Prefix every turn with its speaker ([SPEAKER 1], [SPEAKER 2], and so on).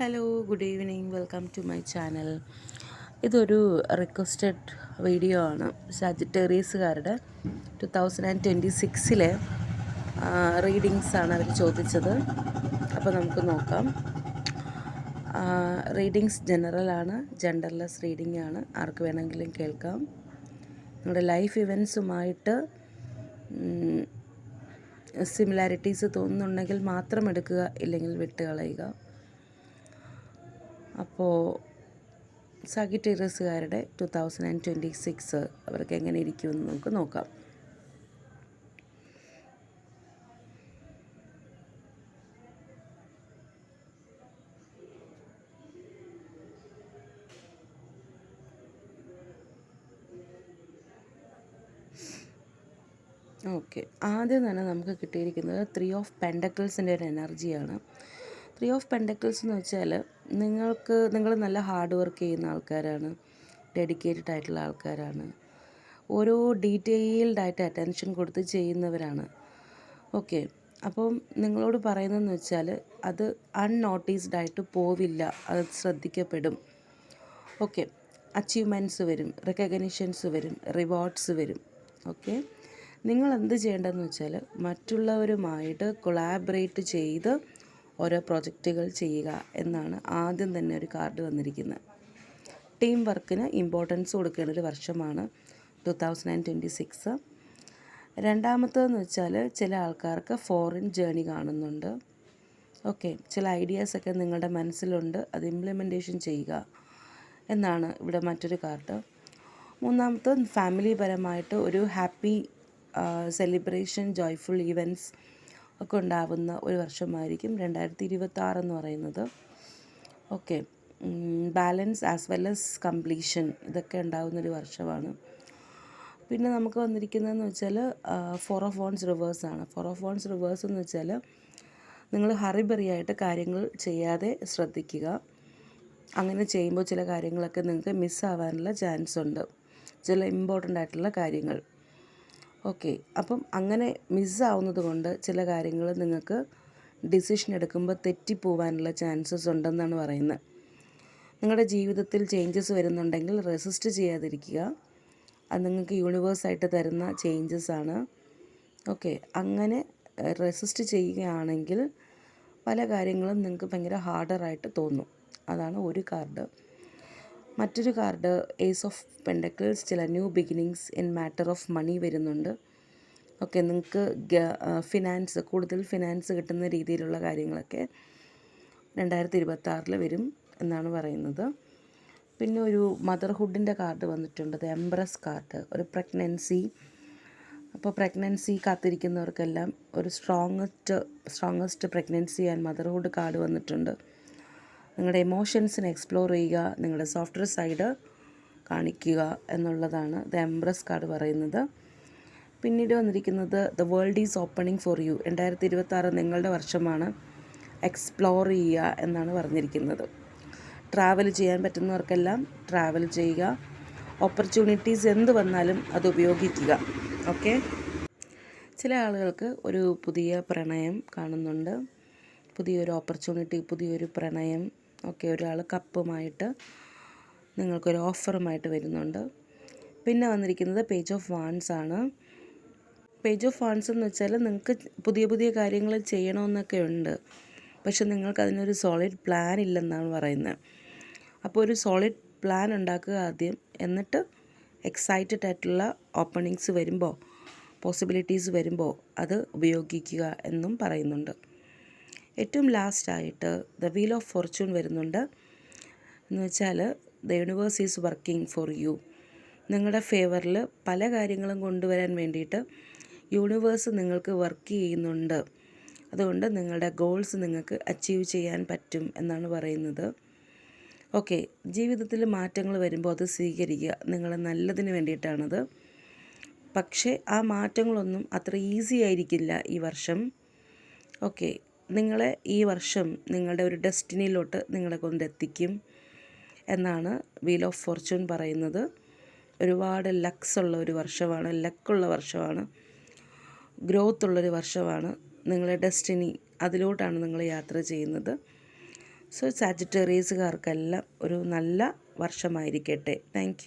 [SPEAKER 1] Hello good evening welcome to my channel ഇതൊരു requested video ആണ്. സാജിറ്റേറിയസുകാരുടെ ടു തൗസൻഡ് ആൻഡ് ട്വന്റി സിക്സിലെ readings ആണ് അവർ ചോദിച്ചത്. അപ്പോൾ നമുക്ക് നോക്കാം. റീഡിങ്സ് ജനറലാണ് ജെൻഡർലെസ് റീഡിംഗ് ആണ്. ആർക്ക് വേണമെങ്കിലും കേൾക്കാം. നിങ്ങളുടെ ലൈഫ് ഇവൻസുമായിട്ട് സിമിലാരിറ്റീസ് തോന്നുന്നുണ്ടെങ്കിൽ മാത്രം എടുക്കുക ഇല്ലെങ്കിൽ വിട്ട് കളയുക അപ്പോൾ സാഗിറ്റേറിയസുകാരുടെ two thousand and twenty six അവർക്ക് എങ്ങനെ ഇരിക്കുമെന്ന് നമുക്ക് നോക്കാം. ഓക്കെ ആദ്യം തന്നെ നമുക്ക് കിട്ടിയിരിക്കുന്നത് ത്രീ ഓഫ് പെൻഡക്കിൾസിന്റെ ഒരു എനർജിയാണ് ത്രീ ഓഫ് പെൻഡക്കിൾസ് എന്ന് വെച്ചാൽ നിങ്ങൾക്ക് നിങ്ങൾ നല്ല ഹാർഡ് വർക്ക് ചെയ്യുന്ന ആൾക്കാരാണ് ഡെഡിക്കേറ്റഡ് ആയിട്ടുള്ള ആൾക്കാരാണ്. ഓരോ ഡീറ്റെയിൽഡ് ആയിട്ട് അറ്റൻഷൻ കൊടുത്ത് ചെയ്യുന്നവരാണ്. ഓക്കെ അപ്പം നിങ്ങളോട് പറയുന്നതെന്ന് വെച്ചാൽ അത് അൺനോട്ടീസ്ഡ് ആയിട്ട് പോവില്ല അത് ശ്രദ്ധിക്കപ്പെടും. ഓക്കെ അച്ചീവ്മെന്റ്സ് വരും റെക്കഗ്നിഷൻസ് വരും റിവാർഡ്സ് വരും. ഓക്കെ നിങ്ങൾ എന്ത് ചെയ്യേണ്ടതെന്ന് വെച്ചാൽ മറ്റുള്ളവരുമായിട്ട് കൊളാബറേറ്റ് ചെയ്ത് ഓരോ പ്രൊജക്റ്റുകൾ ചെയ്യുക എന്നാണ് ആദ്യം തന്നെ ഒരു കാർഡ് വന്നിരിക്കുന്നത്. ടീം വർക്കിന് ഇമ്പോർട്ടൻസ് കൊടുക്കേണ്ട ഒരു വർഷമാണ് two thousand and twenty six രണ്ടാമത്തതെന്ന് വെച്ചാൽ ചില ആൾക്കാർക്ക് ഫോറിൻ ജേണി കാണുന്നുണ്ട്. ഓക്കെ ചില ഐഡിയാസൊക്കെ നിങ്ങളുടെ മനസ്സിലുണ്ട് അത് ഇംപ്ലിമെന്റേഷൻ ചെയ്യുക എന്നാണ് ഇവിടെ മറ്റൊരു കാർഡ്. മൂന്നാമത്തെ ഫാമിലി പരമായിട്ട് ഒരു ഹാപ്പി സെലിബ്രേഷൻ ജോയ്ഫുൾ ഈവന്റ്സ് ഒക്കെ ഉണ്ടാവുന്ന ഒരു വർഷമായിരിക്കും രണ്ടായിരത്തി ഇരുപത്തി എന്ന് പറയുന്നത്. Okay. Balance as well as completion ഇതൊക്കെ ഉണ്ടാകുന്നൊരു വർഷമാണ്. പിന്നെ നമുക്ക് വന്നിരിക്കുന്നതെന്ന് വെച്ചാൽ ഫോർ ഓഫ് വോൺസ് റിവേഴ്സ് ആണ്. ഫോർ ഓഫ് വോൺസ് റിവേഴ്സ് എന്ന് വെച്ചാൽ നിങ്ങൾ ഹറിബറിയായിട്ട് കാര്യങ്ങൾ ചെയ്യാതെ ശ്രദ്ധിക്കുക. അങ്ങനെ ചെയ്യുമ്പോൾ ചില കാര്യങ്ങളൊക്കെ നിങ്ങൾക്ക് മിസ്സാവാനുള്ള ചാൻസ് ഉണ്ട്. ചില ഇമ്പോർട്ടന്റ് ആയിട്ടുള്ള കാര്യങ്ങൾ. ഓക്കെ. അപ്പം അങ്ങനെ മിസ്സാവുന്നത് കൊണ്ട് ചില കാര്യങ്ങൾ നിങ്ങൾക്ക് ഡിസിഷൻ എടുക്കുമ്പോൾ തെറ്റിപ്പോവാനുള്ള ചാൻസസ് ഉണ്ടെന്നാണ് പറയുന്നത്. നിങ്ങളുടെ ജീവിതത്തിൽ ചേഞ്ചസ് വരുന്നുണ്ടെങ്കിൽ റെസിസ്റ്റ് ചെയ്യാതിരിക്കുക. അത് നിങ്ങൾക്ക് യൂണിവേഴ്സായിട്ട് തരുന്ന ചേഞ്ചസ് ആണ്. ഓക്കെ. അങ്ങനെ റെസിസ്റ്റ് ചെയ്യുകയാണെങ്കിൽ പല കാര്യങ്ങളും നിങ്ങൾക്ക് ഭയങ്കര ഹാർഡറായിട്ട് തോന്നും. അതാണ് ഒരു കാർഡ് മറ്റൊരു കാർഡ് ഏസ് ഓഫ് പെൻഡക്കിൾസ് ചില new beginnings in matter of money വരുന്നുണ്ട്. ഓക്കെ നിങ്ങൾക്ക് ഫിനാൻസ് കൂടുതൽ ഫിനാൻസ് കിട്ടുന്ന രീതിയിലുള്ള കാര്യങ്ങളൊക്കെ രണ്ടായിരത്തി ഇരുപത്തി വരും എന്നാണ് പറയുന്നത്. പിന്നെ ഒരു മദർഹുഡിന്റെ കാർഡ് വന്നിട്ടുണ്ട് എംബ്രസ് കാർഡ് ഒരു പ്രഗ്നൻസി അപ്പോൾ പ്രഗ്നൻസി കാത്തിരിക്കുന്നവർക്കെല്ലാം ഒരു strongest strongest pregnancy and motherhood card വന്നിട്ടുണ്ട്. നിങ്ങളുടെ എമോഷൻസിനെ എക്സ്പ്ലോർ ചെയ്യുക നിങ്ങളുടെ സോഫ്റ്റ്വെയർ സൈഡ് കാണിക്കുക എന്നുള്ളതാണ് ദ എംബ്രസ് കാർഡ് പറയുന്നത്. പിന്നീട് വന്നിരിക്കുന്നത് the world is opening for you രണ്ടായിരത്തി ഇരുപത്തി ആറ് നിങ്ങളുടെ വർഷമാണ് എക്സ്പ്ലോർ ചെയ്യുക എന്നാണ് പറഞ്ഞിരിക്കുന്നത്. ട്രാവൽ ചെയ്യാൻ പറ്റുന്നവർക്കെല്ലാം ട്രാവൽ ചെയ്യുക. ഓപ്പർച്യൂണിറ്റീസ് എന്ത് വന്നാലും അത് ഉപയോഗിക്കുക. ഓക്കെ ചില ആളുകൾക്ക് ഒരു പുതിയ പ്രണയം കാണുന്നുണ്ട്. പുതിയൊരു ഓപ്പർച്യൂണിറ്റി പുതിയൊരു പ്രണയം ഒക്കെ ഒരാൾ കപ്പുമായിട്ട് നിങ്ങൾക്കൊരു ഓഫറുമായിട്ട് വരുന്നുണ്ട്. പിന്നെ വന്നിരിക്കുന്നത് പേജ് ഓഫ് വാൺസ് ആണ്. പേജ് ഓഫ് വാൺസ് എന്ന് വെച്ചാൽ നിങ്ങൾക്ക് പുതിയ പുതിയ കാര്യങ്ങൾ ചെയ്യണമെന്നൊക്കെ ഉണ്ട്. പക്ഷെ നിങ്ങൾക്ക് അതിനൊരു സോളിഡ് പ്ലാൻ ഇല്ലെന്നാണ് പറയുന്നത് അപ്പോൾ ഒരു സോളിഡ് പ്ലാൻ ഉണ്ടാക്കുക ആദ്യം. എന്നിട്ട് എക്സൈറ്റഡ് ആയിട്ടുള്ള ഓപ്പണിങ്സ് വരുമ്പോൾ പോസിബിലിറ്റീസ് വരുമ്പോൾ അത് ഉപയോഗിക്കുക എന്നും പറയുന്നുണ്ട്. ഏറ്റവും ലാസ്റ്റായിട്ട് ദ വീൽ ഓഫ് ഫോർച്യൂൺ വരുന്നുണ്ട്. എന്ന് വെച്ചാൽ the universe is working for you. നിങ്ങളുടെ ഫേവറിൽ പല കാര്യങ്ങളും കൊണ്ടുവരാൻ വേണ്ടിയിട്ട് യൂണിവേഴ്സ് നിങ്ങൾക്ക് വർക്ക് ചെയ്യുന്നുണ്ട്. അതുകൊണ്ട് നിങ്ങളുടെ ഗോൾസ് നിങ്ങൾക്ക് അച്ചീവ് ചെയ്യാൻ പറ്റും എന്നാണ് പറയുന്നത്. ഓക്കെ ജീവിതത്തിൽ മാറ്റങ്ങൾ വരുമ്പോൾ അത് സ്വീകരിക്കുക നിങ്ങൾ നല്ലതിന് വേണ്ടിയിട്ടാണത്. പക്ഷേ ആ മാറ്റങ്ങളൊന്നും അത്ര ഈസി ആയിരിക്കില്ല ഈ വർഷം. ഓക്കെ നിങ്ങളെ ഈ വർഷം നിങ്ങളുടെ ഒരു ഡെസ്റ്റിനിയിലോട്ട് നിങ്ങളെ കൊണ്ടെത്തിക്കും എന്നാണ് വീൽ ഓഫ് ഫോർച്യൂൺ പറയുന്നത്. ഒരുപാട് ലക്സ് ഉള്ള ഒരു വർഷമാണ് ലക്കുള്ള വർഷമാണ് ഗ്രോത്ത് ഉള്ളൊരു വർഷമാണ് നിങ്ങളുടെ ഡെസ്റ്റിനി അതിലോട്ടാണ് നിങ്ങൾ യാത്ര ചെയ്യുന്നത്. സോ സാജിറ്റേറിയസുകാർക്കെല്ലാം ഒരു നല്ല വർഷമായിരിക്കട്ടെ. താങ്ക്